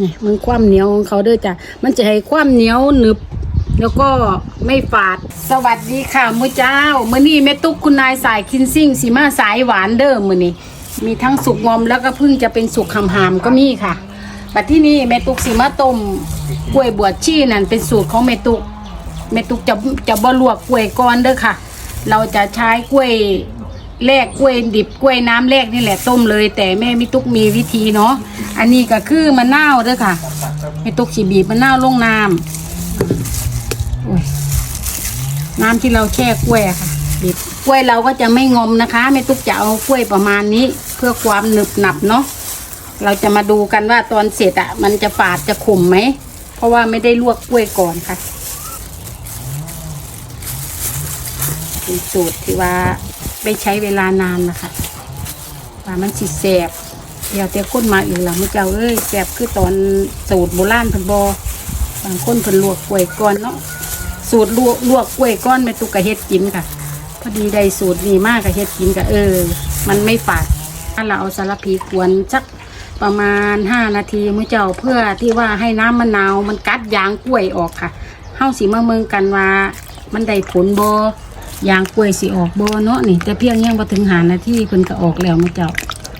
นี่มันความเหนียวของเขาเด้อจ้ะ มันจะให้ความเหนียวหนึบ แล้วก็ไม่ฝาด สวัสดีค่ะมื้อเจ้ามื้อนี้แม่ตุ๊กคุณนายสายคินซิ่งสีมาสายหวานเด้อมื้อนี้ มีทั้งสุกงอมแล้วก็เพิ่งจะเป็นสุกหำหามก็มีค่ะบัดที่นี่แม่ตุ๊กสีมาต้มกล้วยบวชชีนั่นเป็นสูตรของแม่ตุ๊กแม่ตุ๊กจะจะบ่ลวกกล้วยก่อนเด้อค่ะ เราจะใช้กล้วย แลกกล้วยดิบกล้วยน้ำแลกนี่แหละต้มเลย แต่แม่มิตุกมีวิธีเนาะอันนี้ก็คือมะนาวเด้อค่ะแม่ตุ๊กสีบีบมะนาวลงน้ำโอ้ยน้ำที่เราแช่กล้วยค่ะบีบกล้วยเราก็จะไม่งอมนะคะแม่ตุ๊กจะเอากล้วยประมาณนี้ เพื่อความหนึบหนับเนาะเราจะมาดูกันว่าตอนเสร็จอะมันจะฝาดจะขมไหม เพราะว่าไม่ได้ลวกกล้วยก่อนค่ะเป็นสูตรที่ว่า ไม่ใช้เวลานานนะคะว่ามันสิแสบเดี๋ยวเตี้ยก้นมาอีกหลังมือเจ้าเอ้ยแสบคือตอนสูตรโบราณพิ่นบอบางคนเพิ่นลวกกล้วยก่อนเนาะสูตรลวกลวกกล้วยก้อนแม่ตุกกะเฮ็ดกินค่ะ พอดีได้สูตรนี้มากกะเฮ็ดกินกะเออ มันไม่ฝาดถ้าเราเอาสารพีกวนสักประมาณห้านาทีมื้อเจ้าเพื่อที่ว่าให้น้ำมะนาวมันกัดยางกล้วยออกค่ะเฮาสิมาเมืองกันว่า มันได้ผลบ่ ยางกล้วยสิออกบ่เนาะนี่ แต่เพียงยังบ่ถึงหานาทีเพิ่นก็ออกแล้วมื้อเจ้า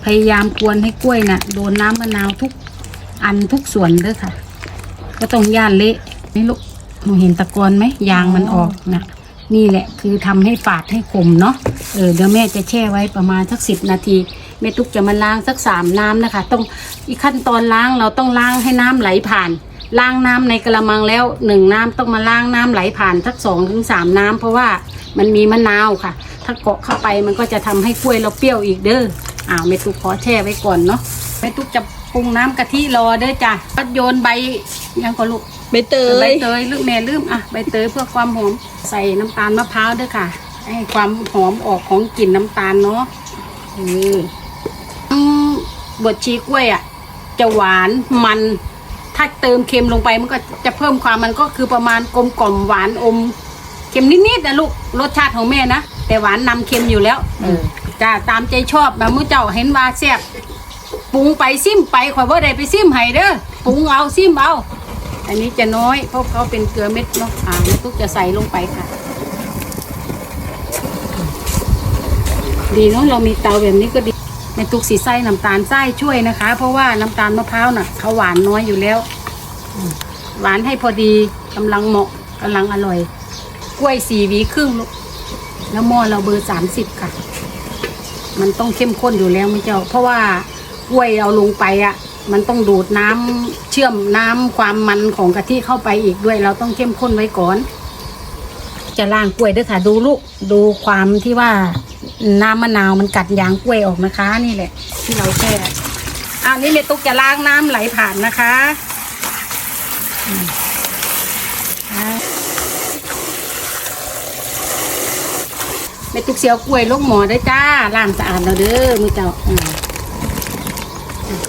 พยายามกวนให้กล้วยน่ะโดนน้ำมะนาวทุกอันทุกส่วนเด้อค่ะ ก็ต้องย่านเละนี่ลูกหนูเห็นตะกอนไหมยางมันออกนะนี่แหละคือทำให้ฝาดให้ขมเนาะเออเดี๋ยวแม่จะแช่ไว้ประมาณสักสิบนาทีแม่ตุ๊กจะมาล้างสักสามน้ำนะคะ ต้องอีกขั้นตอนล้างเราต้องล้างให้น้ำไหลผ่านล้างน้ำในกระมังแล้วหนึ่งน้ำต้องมาล้างน้ำไหลผ่านสักสองถึงสามน้ำเพราะว่า มันมีมะนาวค่ะ ถ้าเกาะเข้าไปมันก็จะทำให้กล้วยเราเปรี้ยวอีกเด้ออ้าวแม่ตุ๊กขอแช่ไว้ก่อนเนาะแม่ตุ๊กจะปรุงน้ำกะทิรอเด้อจ้ะก็โยนใบยังก็ลูกใบเตใบยเตยลืมแม่ลืมอะใบเตยเพื่อความหอมใส่น้ำตาลมะพร้าวด้วยค่ะ ให้ความหอมออกของกลิ่นน้ำตาลเนาะเอออืมบดชีกล้วยอะจะหวานมัน ถ้าเติมเค็มลงไปมันก็จะเพิ่มความมันก็คือประมาณกลมกล่อมหวานอม เค็มนิดๆนะลูกรสชาติของแม่นะแต่หวานนำเค็มอยู่แล้วเออจ้าตามใจชอบแบบมื้อเจ้าเห็นว่าแซ่บปรุงไปซิมไปข่อยว่าได้ไปซิมให้เด้อปรุงเอาซิมเอา อันนี้จะน้อยเพราะเขาเป็นเกลือเม็ดเนาะอ่าแม่ตุ๊กจะใส่ลงไปค่ะ ดีเนาะเรามีเตาแบบนี้ก็ดีแม่ตุ๊กสีไส้น้ำตาลไส้ช่วยนะคะ เพราะว่าน้ำตาลมะพร้าวน่ะเขาหวานน้อยอยู่แล้วอืมหวานให้พอดีกำลังเหมาะกำลังอร่อยก ล้วยสี่วีครึ่งลูกแล้วหม้อเราเบอร์สามสิบค่ะ มันต้องเข้มข้นอยู่แล้วไม่เจ้า เพราะว่ากล้วยเอาลงไปอะ มันต้องดูดน้ำเชื่อมน้ำความมันของกะทิเข้าไปอีกด้วย เราต้องเข้มข้นไว้ก่อน จะล้างกล้วยด้วยค่ะ ดูลูกดูความที่ว่าน้ำมะนาวมันกัดยางกล้วยออกนะคะ นี่แหละ ที่เราแช่อ้าวนี่เมตุกจะล้างน้ำไหลผ่านนะคะอืมอ่า เมตุกเสียวกล้วยลูกหมอได้จ้าล้างสะอาดแล้วเด้อมือเจ้าอ่า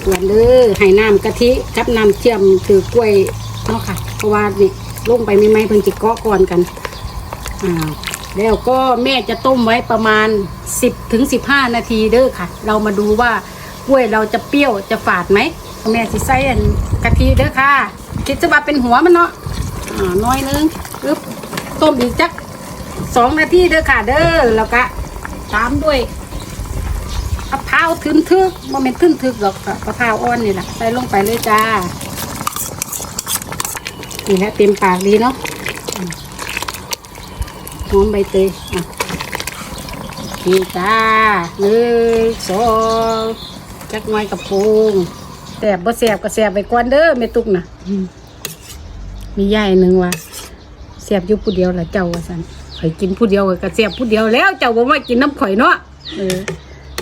กวนเลยให้น้ำกะทิกับน้ำเชื่อมถือกล้วยเนาะค่ะ เพราะว่านี่ลงไปไม่ไหมเพิ่นจิเกาะก่อนกันอ่าแล้วก็แม่จะต้มไว้ประมาณ 10ถึง15 นาทีเด้อค่ะ เรามาดูว่ากล้วยเราจะเปรี้ยวจะฝาดไหมแม่สิใส่กะทิเด้อค่ะ คิดจะว่าเป็นหัวมันเนาะอ่าน้อยนึงปึ๊บต้มอีกจัก สองนาทีเด้อค่ะเด้อแล้วก็ตามด้วยมะพร้าวทึนทึกบ่แม่นทึนทึกหรอกค่ะมะพร้าวอ่อนนี่แหละใส่ลงไปเลยจ้านี่แหละเต็มปากดีเนาะอืมหอมใบเตยอะนี่จ้าหนึ่งสองจักหน่อยกับโปงแสบบ่แสบก็แสบไปก่อนเด้อแม่ตุกน่ะอืมมียายหนึ่งว่าแสบอยู่ผู้เดียวละเจ้าว่าสัน ข่อยกินผู้เดียวก็แสบผู้เดียวแล้ว เจ้าบ่มากินน้ำข่อยเนาะเออ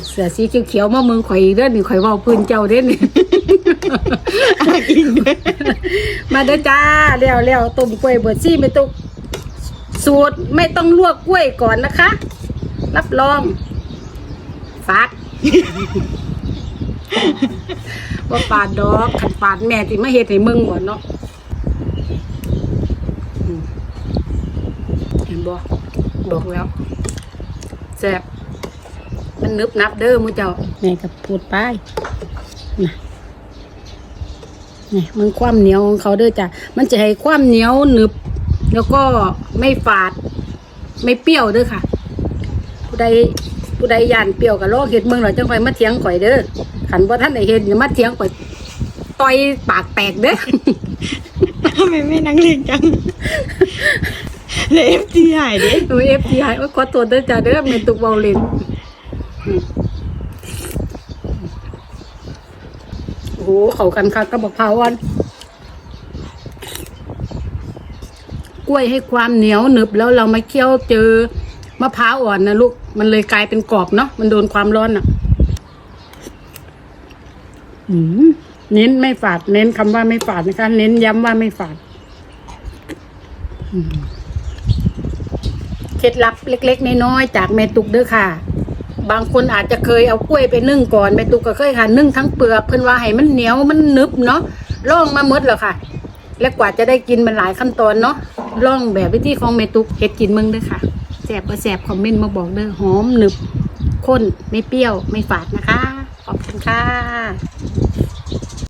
เสือสีเขียวๆมาเมืองข่อยอีกเด้อนี่ข่อยเว้าพื้นเจ้าเด้อนี่ มาเด้อจ้าแล้วแล้วต้มกล้วยเบิดซี่ไม่ตุกสูตรไม่ต้องลวกกล้วยก่อนนะคะ รับรองฟาดว่าปาดดอกขันปาดแม่ที่มาเฮ็ดให้มึงก่อนเนาะอืมเห็น บ่บอกแล้วแซ่บมันนึบนับเด้อมูเจ้าแม่ก็พูดไปนะนี่มันความเหนียวของเขาเด้อจ้ะมันจะให้ความเหนียวหนึบ แล้วก็ไม่ฝาด ไม่เปรี้ยวเด้อค่ะ ผู้ใดผู้ใดย่านเปรี้ยวกับโลกเห็ดเมืองเราจังค่อยมาเถียงข่อยเด้อขันบ่ท่านได้เห็นอย่ามาเถียงข่อยต่อยปากแตกเด้อทำไมไม่นักเลงจัง เลยเอฟซีหายดิเอฟทีไอขอตัวเด้อจ้าเด้อเมนตุกเบาเลนโอ้โหเขากันค่ะกระบอกพาวอ่อนกล้วยให้ความเหนียวหนึบแล้วเรามาเคี่ยวเจอมะพร้าวอ่อนนะลูก มันเลยกลายเป็นกรอบเนาะมันโดนความร้อนอะเน้นไม่ฝาด เน้นคำว่าไม่ฝาดนะคะ เน้นย้ำว่าไม่ฝาด เคล็ดลับเล็ก ๆ น้อยๆจากแม่ตุกเด้อค่ะ บางคนอาจจะเคยเอากล้วยไปนึ่งก่อนแม่ตุกก็เคยค่ะนึ่งทั้งเปลือกเพิ่นว่าให้มันเหนียวมันนึบเนาะล่องมาหมดแล้วค่ะ และกว่าจะได้กินมันหลายขั้นตอนเนาะล่องแบบวิธีของแม่ตุกเฮ็ดกินมืองเด้อค่ะแสบบ่แสบคอมเมนต์มาบอกเด้อหอมหนึบข้นไม่เปรี้ยวไม่ฝาดนะคะ ขอบคุณค่ะ